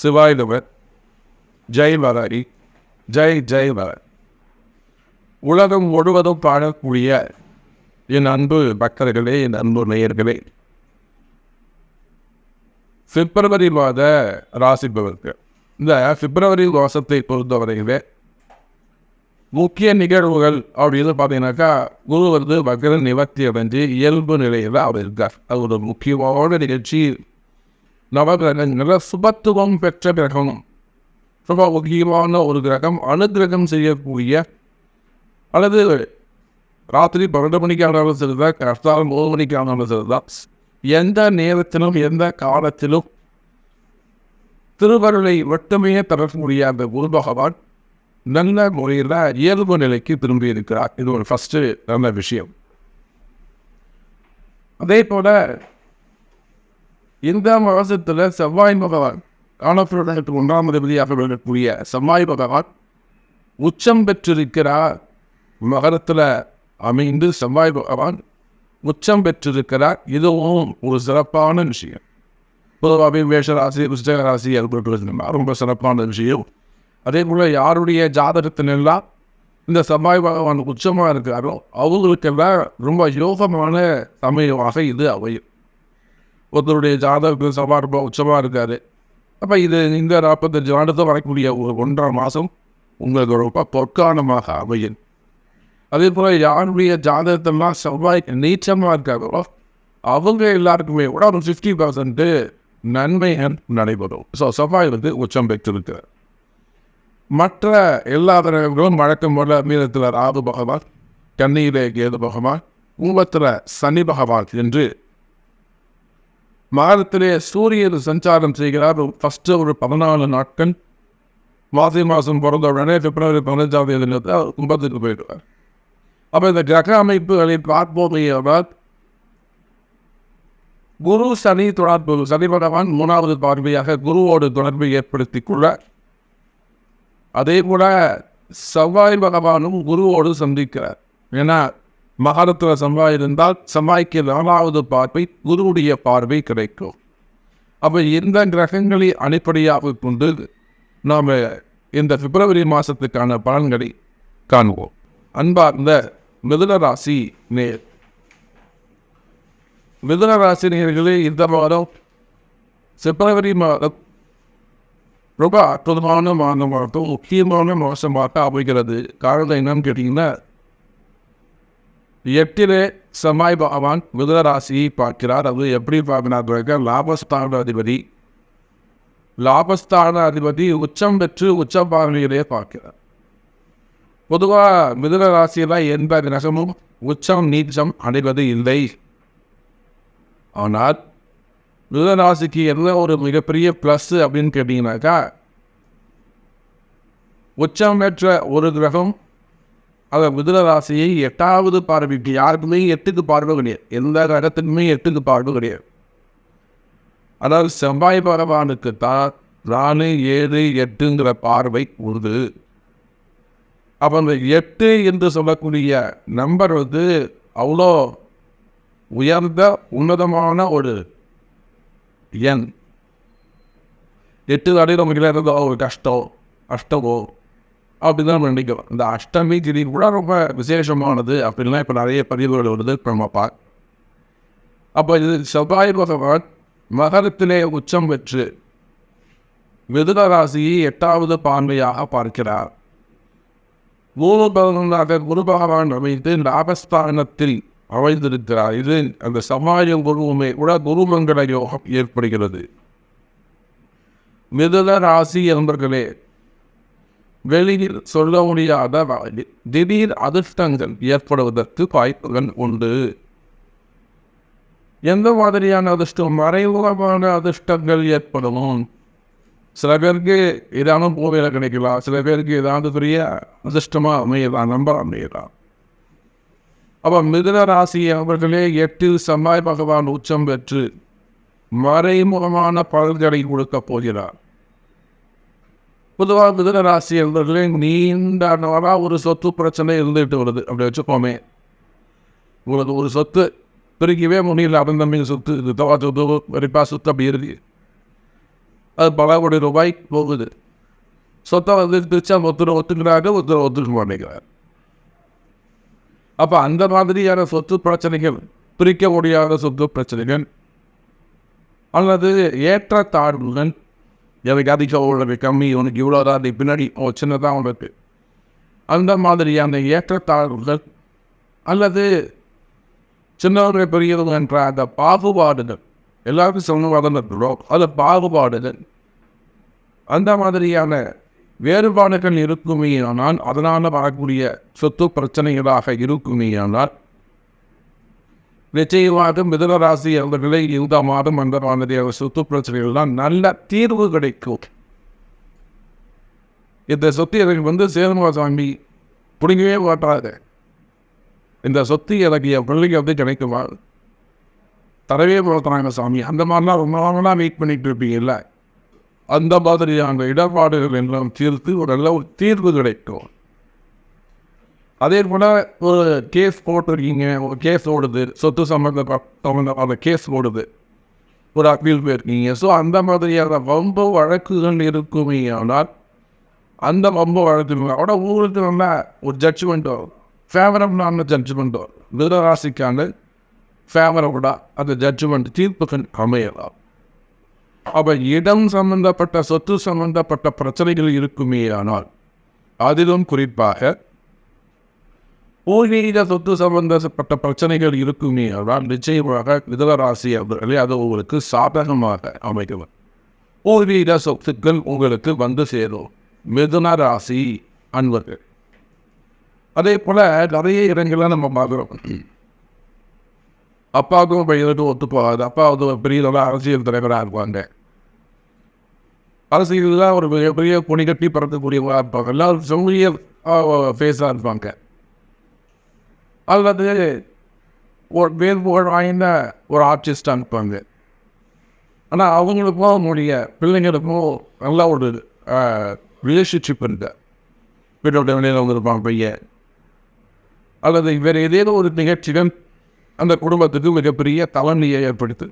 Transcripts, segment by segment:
சிவாய் நம ஜெய் வராரி ஜெய் ஜெய் வராரி உலகம் முழுவதும் பாடக்கூடிய என் அன்பு பக்தர்களே என் அன்பு நேயர்களே. பிப்ரவரி மாத ராசிப்பவருக்கு இந்த பிப்ரவரி மாதத்தை பொறுத்தவரையிலே முக்கிய நிகழ்வுகள் அப்படின்னு பார்த்தீங்கன்னாக்கா குரு வந்து மகர நிவர்த்தி அடைஞ்சு இயல்பு நிலையில் அவர் இருக்கார். அது ஒரு முக்கியமான நிகழ்ச்சி. நவகிரகங்கள சுபத்துவம் பெற்ற கிரகம். ரொம்ப முக்கியமான ஒரு கிரகம் அனுகிரகம் செய்யக்கூடிய அல்லது ராத்திரி பன்னெண்டு மணிக்கு ஆனாலும் சரிதான் கஷ்டம் மூணு மணிக்கு ஆனாலும் சரிதான் எந்த நேரத்திலும் எந்த காலத்திலும் திருவருளை மட்டுமே தரக்கூடிய அந்த குரு பகவான் நல்ல முறையில் இயல்பு நிலைக்கு திரும்பி இருக்கிறார். இது ஒரு ஃபஸ்ட்டு நல்ல விஷயம். அதே போல இந்த மாதத்தில் செவ்வாய் பகவான் காலப்பிரதத்துக்கு ஒன்றாம் அதிபதியாக விளங்கக்கூடிய செவ்வாய் பகவான் உச்சம் பெற்றிருக்கிறார். மகரத்தில் அமைந்து செவ்வாய் பகவான் உச்சம் பெற்றிருக்கிறார். இதுவும் ஒரு சிறப்பான விஷயம். பொதுவாகவே மேஷராசி புஸ்தக ராசி ரொம்ப சிறப்பான விஷயம். அதே போல் யாருடைய ஜாதகத்தினெல்லாம் இந்த செவ்வாய் பகவான் உச்சமாக இருக்காரோ அவங்களுக்கெல்லாம் ரொம்ப யோகமான சமயமாக இது அமையும். ஒருத்தருடைய ஜாதகத்தில் சவா ரொம்ப உச்சமாக இருக்காது அப்போ இது இந்த நாற்பத்தஞ்சு ஆண்டுக்கு வரக்கூடிய ஒரு ஒன்றரை மாதம் உங்களுக்கு ரொம்ப பொற்காலமாக அமையும். அதே போல் யாருடைய ஜாதகத்தெல்லாம் செவ்வாய் நீச்சமாக இருக்காங்களோ அவங்க எல்லாருக்குமே கூட ஒரு ஃபிஃப்டி பர்சன்ட்டு நன்மை நடைபெறும். ஸோ செவ்வாய் வந்து உச்சம் பெற்றிருக்கிறார். மற்ற எல்லா தலைவர்களும் வழக்கம் போல மீனத்தில் ராகு பகவான் கண்ணியிலே கேது பகவான் கும்பத்தில் சனி பகவான் என்று மாதத்திலே சூரியன் சஞ்சாரம் செய்கிறார். ஃபஸ்ட்டு ஒரு பதினாலு நாட்கள். மாசி மாதம் பிறந்த உடனே பிப்ரவரி பதினஞ்சாம் தேதி கும்பத்துக்கு போயிடுவார். அப்போ இந்த கிரக அமைப்புகளை பார்ப்போமே குரு சனி தொடர்பு சனி பகவான் மூணாவது பார்வையாக குருவோடு தொடர்பை ஏற்படுத்திக் கொள்ள அதே போல செவ்வாய் பகவானும் குருவோடு சந்திக்கிறார். ஏன்னா மகாரத்துவ செவ்வாய் இருந்தால் செவ்வாய்க்கு நாலாவது பார்வை குருவுடைய பார்வை கிடைக்கும். அப்போ இந்த கிரகங்களை அடிப்படையாக கொண்டு நாம் இந்த பிப்ரவரி மாதத்துக்கான பலன்களை காண்போம். அன்பார்ந்த மிதுன ராசி நேர் மிதுன ராசி நேர்களே இந்த மாதம் பிப்ரவரி மாதம் ரொம்ப அற்புதமான மாதமாக முக்கியமான மாதமாக அமைகிறது. காரணம் என்னன்னு கேட்டிங்கன்னா எட்டிலே செவ்வாய் பகவான் மிதுன ராசியை பார்க்கிறார். அது எப்படி பார்க்கிறார் லாபஸ்தான அதிபதி லாபஸ்தான அதிபதி உச்சம் பெற்று உச்ச பார்வையிலே பார்க்கிறார். பொதுவாக மிதுன ராசியில் எந்த கிரகமும் உச்சம் நீச்சம் அடைவது இல்லை. ஆனால் மிதுன ராசிக்கு என்ன ஒரு மிகப்பெரிய ப்ளஸ் அப்படின்னு கேட்டிங்கனாக்கா உச்சம் பெற்ற ஒரு கிரகம் அந்த மிதுன ராசியை எட்டாவது பார்வைக்கு யாருக்குமே எட்டுக்கு பார்வை கிடையாது. எந்த கிரகத்துக்குமே எட்டுக்கு பார்வை கிடையாது. அதாவது செவ்வாய் பகவானுக்கு தான் நாலு ஏழு எட்டுங்கிற பார்வை உண்டு. அப்போ அந்த எட்டு என்று சொல்லக்கூடிய நம்பர் வந்து அவ்வளோ உயர்ந்த உன்னதமான ஒரு எண். எட்டு அடையில முடியல ஒரு கஷ்டம் அஷ்டமோ அப்படிதான் நம்ம நினைக்கிறோம். இந்த அஷ்டமி திதி கூட ரொம்ப விசேஷமானது அப்படின்லாம் இப்போ நிறைய பதிவுகள் வருது. நம்ம அப்போ இது செவ்வாய் பகவான் மகரத்திலே உச்சம் பெற்று மிதுன ராசியை எட்டாவது பார்வையாக பார்க்கிறார். மூணு பதினொன்றாக குரு பகவான் அமைத்து லாபஸ்தானத்தில் அமைந்திருக்கிறார். இது அந்த சமாயம் குருவுமே கூட குருமங்கல யோகம் ஏற்படுகிறது. மிதுன ராசி என்பர்களே வெளியில் சொல்ல முடியாத வகையில் திடீர் அதிர்ஷ்டங்கள் ஏற்படுவதற்கு வாய்ப்புகள் உண்டு. எந்த மாதிரியான அதிர்ஷ்டம்? மறைமுகமான அதிர்ஷ்டங்கள் ஏற்படும் சில பேருக்கு ஏதாவது போவையில் கிடைக்கலாம். சில பேருக்கு ஏதாவது பெரிய அதிர்ஷ்டமாக அமையலாம் நம்பர் அமையலாம். அப்போ மிதுன ராசி அவர்களே எட்டு செவ்வாய் பகவான் உச்சம் பெற்று மறைமுகமான பலன்களை கொடுக்கப் போகிறார். பொதுவாக மிதுன ராசி என்பவர்களே நீண்ட நாளாக ஒரு சொத்து பிரச்சனை இருந்துகிட்டு வருது. அப்படி வச்சுக்கோமே. உங்களுக்கு ஒரு சொத்து பிரிக்கவே முடியல அவன் சொத்து இது. தவா சொத்து வரிப்பா சொத்து அப்படி இருக்கு அது பல கோடி ரூபாய் போகுது. சொத்தை வந்து பிரிச்சா ஒருத்தர் ஒத்துக்கிறாங்க ஒருத்தர் ஒத்துக்க மாட்டேங்கிறார். அப்போ அந்த மாதிரியான சொத்து பிரச்சனைகள் பிரிக்க முடியாத சொத்து பிரச்சனைகள் அல்லது ஏற்ற தாழ்வுகள் அதிகம் உள்ளது கம்மி உனக்கு இவ்வளோ தான். அது பின்னாடி ஓ சின்னதாக உனக்கு. அந்த மாதிரியான ஏற்றத்தாழ்வுகள் அல்லது சின்னவர்கள் பெரியவர்கள் என்ற அந்த பாகுபாடுகள் எல்லாருக்கும் சமவாதம் இருக்கிறோம் அது பாகுபாடுகள். அந்த மாதிரியான வேறுபாடுகள் இருக்குமே ஆனால் அதனால் வரக்கூடிய சொத்து பிரச்சனைகளாக இருக்குமே ஆனால் நிச்சயமாக மிதன ராசி அவர்களை இந்த மாதம் அந்த மாதிரியான சொத்து பிரச்சனைகள்லாம் நல்ல தீர்வு கிடைக்கும். இந்த சொத்து எனக்கு வந்து சேதுமா சாமி பிடிக்கவே மாட்டாது இந்த சொத்து எனக்கு என் பிள்ளைக்கு வந்து கிடைக்குமா? தரவே போகிறாங்க சாமி. அந்த மாதிரிலாம் ரொம்ப நாளாக வெயிட் பண்ணிட்டு இருப்பீங்கல்ல. அந்த மாதிரியான இடர்பாடுகள் எல்லாம் தீர்த்து ஒரு நல்ல ஒரு தீர்வு கிடைக்கும். அதே போல் ஒரு கேஸ் போட்டிருக்கீங்க ஒரு கேஸ் ஓடுது. சொத்து சம்மந்தப்பட்ட அந்த கேஸ் ஓடுது ஒரு அப்பீல் போயிருக்கீங்க. ஸோ அந்த மாதிரியான வம்ப வழக்குகள் இருக்குமே ஆனால் அந்த வம்ப வழக்கு அவட உங்களுக்கு நல்ல ஒரு ஜட்ஜ்மெண்ட் வரும். ஃபேவரபிளான ஜட்ஜ்மெண்ட் வரும். மிதராசிக்கான ஃபேவரபுளாக அந்த ஜட்ஜ்மெண்ட் தீர்ப்புகள் அமையலாம். அப்போ இடம் சம்பந்தப்பட்ட சொத்து சம்பந்தப்பட்ட பிரச்சனைகள் இருக்குமே ஆனால் அதிலும் குறிப்பாக பூர்வீக சொத்து சம்பந்தப்பட்ட பிரச்சனைகள் இருக்குமே ஆனால் நிச்சயமாக மிதனராசி அவர்களே அது உங்களுக்கு சாதகமாக அமைக்கும் பூர்வீக சொத்துக்கள் உங்களுக்கு வந்து சேரும். மிதுன ராசி அன்பர்கள். அதே போல் நிறைய இடங்களை நம்ம பார்க்குறோம். அப்பாவுக்கும் பையனுக்கும் ஒத்து போகாது. அப்பா வந்து ஒரு பெரிய நல்ல அரசியல் தலைவராக இருப்பாங்க. அரசியலில் ஒரு மிகப்பெரிய பொணி கட்டி பறக்கக்கூடியவங்களாக இருப்பாங்க. எல்லாரும் சொல்லிய ஃபேஸாக இருப்பாங்க. அல்லது ஒரு பேர் புகழ் வாய்ந்த ஒரு ஆர்டிஸ்டாக இருப்பாங்க ஆனால் அவங்களுக்கும் அவங்களுடைய பிள்ளைங்களுக்கும் நல்ல ஒரு ரிலேஷன்ஷிப் இருக்கு வீட்டோட வெளியில் வந்திருப்பாங்க பையன் அல்லது வேறு ஏதேனும் ஒரு நிகழ்ச்சிகள் அந்த குடும்பத்துக்கு மிகப்பெரிய தலைமையை ஏற்படுத்து.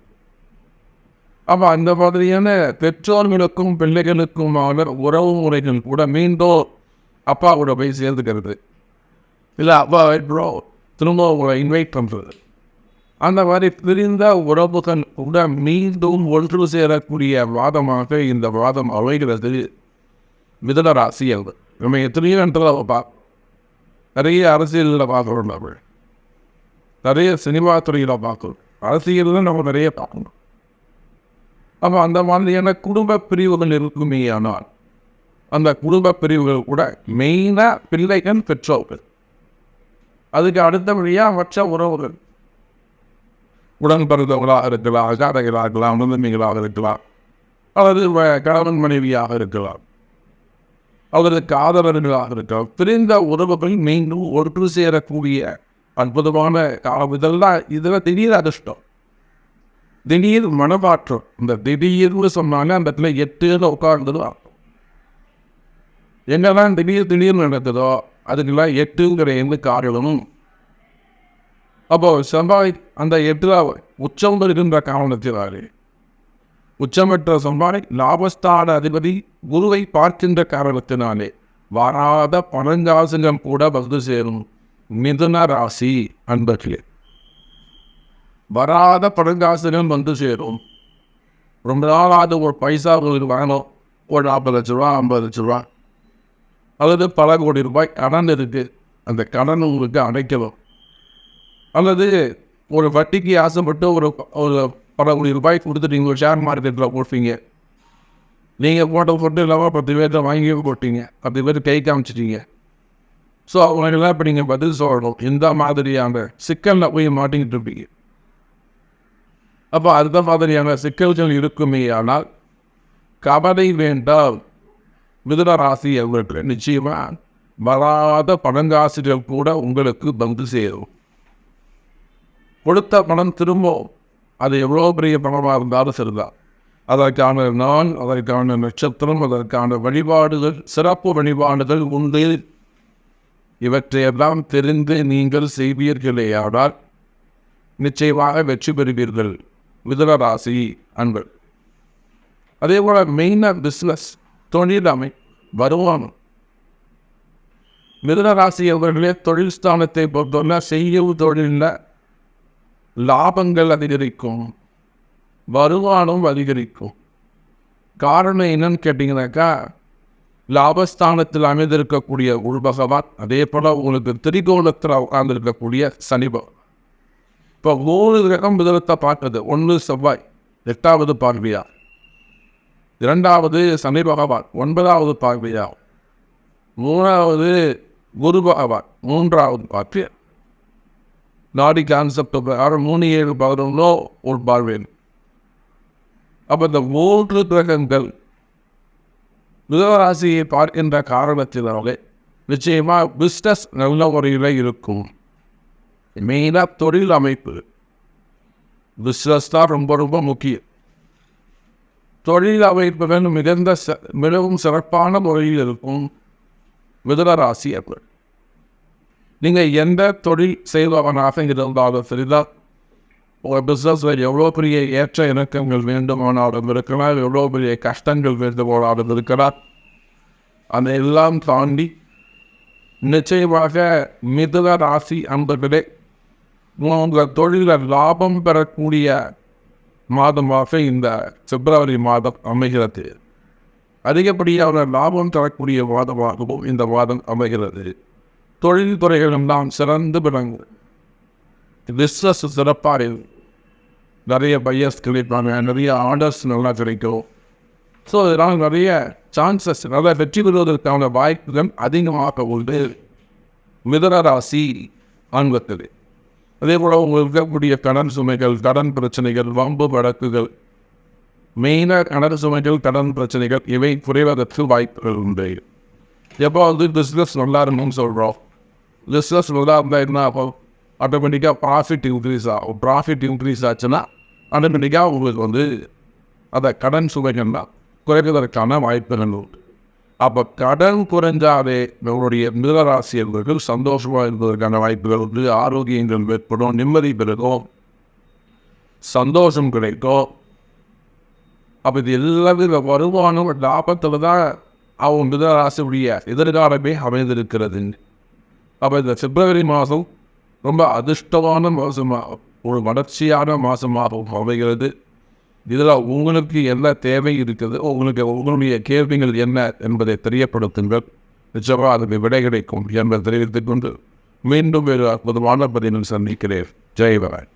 அப்போ அந்த மாதிரியான பெற்றோர்களுக்கும் பிள்ளைகளுக்குமான உறவு முறைகள் கூட மீண்டும் அப்பாவோட போய் சேர்ந்துக்கிறது. இல்லை அப்பா ப்ரோ திரும்ப உங்களை இன்வைட் பண்ணுறது அந்த மாதிரி பிரிந்த உறவுகள் கூட மீண்டும் ஒன்று சேரக்கூடிய வாதமாக இந்த வாதம் அமைகிறது. மிதன ராசி அது நம்ம எத்தனையோ இடத்துல பா நிறைய அரசியலில் பார்க்குறோம் நம்ம. நிறைய சினிமா துறையில் பார்க்குறோம் அரசியலில் நம்ம நிறைய பார்க்கணும். அப்போ அந்த மாதிரியான குடும்ப பிரிவுகள் இருக்குமே ஆனால் அந்த குடும்ப பிரிவுகள் கூட மெயினாக பிள்ளைகள் பெற்றோர்கள். அதுக்கு அடுத்தபடியாக மற்ற உறவுகள். உடன் பிறந்தவர்களாக இருக்கலாம் அகாதைகளாக இருக்கலாம் உணர்ந்தமைகளாக இருக்கலாம் அல்லது கணவன் மனைவியாக இருக்கலாம். அவர்களுக்கு காதலர்களாக இருக்கலாம். பிரிந்த உறவுகள் மீண்டும் ஒன்று சேரக்கூடிய அற்புதமான காலம். இதெல்லாம் இதில் திடீர் அதிர்ஷ்டம். திடீர் மனமாற்றம். இந்த திடீர்னு சொன்னாங்க அந்த இடத்துல எட்டுன்னு உட்கார்ந்துடும் எங்கெல்லாம் திடீர் திடீர்னு நடக்குதோ அதுக்கெல்லாம் எட்டுங்கிற எந்த காரணமும். அப்போ செவ்வாய் அந்த எட்டுல உச்சம் இருக்கின்ற காரணத்தினாலே உச்சமற்ற செவ்வாய் லாபஸ்தான அதிபதி குருவை பார்க்கின்ற காரணத்தினாலே வராத பணங்காசுகள் கூட வந்து சேரும். மிதுன ராசி அன்பர்களே. வராத பணங்காசுகள் வந்து சேரும். ரொம்ப நாளாவது ஒரு பைசா உங்களுக்கு வேணும் ஒரு நாற்பது லட்ச ரூபா ஐம்பது லட்ச ரூபா. அல்லது பல கோடி ரூபாய் கடன் இருக்குது அந்த கடன் உங்களுக்கு அடைக்கணும். அல்லது ஒரு வட்டிக்கு ஆசைப்பட்டு ஒரு ஒரு பல கோடி ரூபாய் கொடுத்துட்டு நீங்கள் ஒரு ஷேர் மார்க்கெட்டில் போட்டீங்க. நீங்கள் போட்ட போட்டு இல்லாமல் பத்து பேர்த்த வாங்கி போட்டீங்க. பத்து பேர் கை காமிச்சிட்டீங்க. ஸோ அவங்களெல்லாம் இப்போ நீங்கள் பதில் சொல்லணும். இந்த மாதிரியான சிக்கலில் போய் மாட்டிக்கிட்டு இருப்பீங்க. அப்போ அந்த மாதிரியான சிக்கல்கள் இருக்குமே ஆனால் கவலை வேண்டாம். மிதுன ராசி அவர்களுக்கு நிச்சயமாக வராத பணங்காசுகள் கூட உங்களுக்கு வந்து சேரும். கொடுத்த பணம் திரும்பவும் அது எவ்வளோ பெரிய பணமாக இருந்தாலும் சரிதான். அதற்கான நாள் அதற்கான நட்சத்திரம் அதற்கான வழிபாடுகள் சிறப்பு வழிபாடுகள் உண்டு. இவற்றையெல்லாம் தெரிந்து நீங்கள் செய்வீர்களேயானால் நிச்சயமாக வெற்றி பெறுவீர்கள். மிதுன ராசி அன்பர் அதே போல் மெயினாக பிஸ்னஸ் தொழில் அமை வருமானம். மிருக அவர்களே தொழில் ஸ்தானத்தை பொறுத்தவரை செய்யும் தொழிலில் லாபங்கள் அதிகரிக்கும் வருமானம் அதிகரிக்கும். காரணம் என்னன்னு கேட்டிங்கனாக்கா லாபஸ்தானத்தில் அமைந்திருக்கக்கூடிய உள் பகவான் அதே போல் உங்களுக்கு திரிகோணத்தில் உட்கார்ந்திருக்கக்கூடிய சனி பகவான். இப்போ மூணு கிரகம் விதத்தை பார்க்குது ஒன்று செவ்வாய் எட்டாவது பார்வையா இரண்டாவது சனி பகவான் ஒன்பதாவது பார்வையாகும் மூணாவது குரு பகவான் மூன்றாவது பார்வை. நாடி கான்செப்ட் பிரகாரம் மூணு ஏழு பதினொன்னோ ஒரு பார்வை. அப்போ இந்த மூன்று கிரகங்கள் மிதராசியை பார்க்கின்ற காரணத்தினாலே நிச்சயமாக பிஸ்னஸ் நல்ல முறையில் இருக்கும். மெயினாக தொழில் அமைப்பு. பிஸ்னஸ் தான் ரொம்ப ரொம்ப முக்கியம். தொழில் அமைப்புகள் மிகுந்த ச- மிகவும் சிறப்பான முறையில் இருக்கும் மிதுனராசி அவர்கள். நீங்கள் எந்த தொழில் செய்பவனாக இருந்தாலும் சரிதான் உங்கள் பிஸ்னஸில் எவ்வளோ பெரிய ஏற்ற இணக்கங்கள் வேண்டுமானாலும் இருக்கலாம் எவ்வளோ பெரிய கஷ்டங்கள் வேண்டுமானாலும் இருக்கலாம். அதை எல்லாம் தாண்டி நிச்சயமாக மிதுன ராசி அன்பர்களே உங்கள் தொழிலில் லாபம் பெறக்கூடிய மாதமாக இந்த பிப்ரவரி மாதம் அமைகிறது. அதிகப்படியான லாபம் தரக்கூடிய மாதமாகவும் இந்த மாதம் அமைகிறது. தொழில் துறைகளெல்லாம் சிறந்து விளங்கும். பிஸ்னஸ் சிறப்பாக இருக்கும். நிறைய பையர்ஸ் கிடைப்பாங்க. நிறைய ஆர்டர்ஸ் நல்லா கிடைக்கும். ஸோ இதனால் நிறைய சான்சஸ் நல்லா வெற்றி பெறுவதற்கான வாய்ப்புகள் அதிகமாக உண்டு. மிதன ராசி ஆண்பத்தில் அதே போல் அவங்க இருக்கக்கூடிய கடன் சுமைகள் கடன் பிரச்சனைகள் வம்பு வழக்குகள் மெயினாக கடன் சுமைகள் கடன் பிரச்சனைகள் இவை குறைவதற்கு வாய்ப்புகள் உண்டு. எப்போ வந்து பிஸ்னஸ் நல்லா இருக்கணும்னு சொல்கிறோம் பிஸ்னஸ் நல்லா இருந்தால் என்ன ஆகும்? ஆட்டோமேட்டிக்காக ப்ராஃபிட் இன்க்ரீஸ் ஆகும். ப்ராஃபிட் இன்க்ரீஸ் ஆச்சுன்னா ஆட்டோமேட்டிக்காக உங்களுக்கு வந்து அந்த கடன் சுமைகள்லாம் குறைவதற்கான வாய்ப்புகள் உண்டு. அப்போ கடன் குறைஞ்சாவே நம்மளுடைய மிதராசியர்களுக்கு என்பவர்கள் சந்தோஷமாக இருப்பதற்கான வாய்ப்புகள் வந்து ஆரோக்கியங்கள் ஏற்படும் நிம்மதி பெருகும் சந்தோஷம் கிடைக்கும். அப்போ இது எல்லாமே வருமானம் லாபத்தில் தான் அவங்க மிதராசியுடைய எதிர்காலமே அமைந்திருக்கிறது. அப்போ இந்த பிப்ரவரி மாதம் ரொம்ப அதிர்ஷ்டமான மாதமாக ஒரு வளர்ச்சியான மாதமாகவும் அமைகிறது. இதில் உங்களுக்கு என்ன தேவை இருக்குது உங்களுக்கு உங்களுடைய கேள்விகள் என்ன என்பதை தெரியப்படுத்துங்கள். நிச்சயமாக அதுக்கு விடை கிடைக்கும் என்பதை தெரிவித்துக் கொண்டு மீண்டும் ஒரு அற்புதமான பதிவில் சந்திக்கிறேன். ஜெய் பகவான்.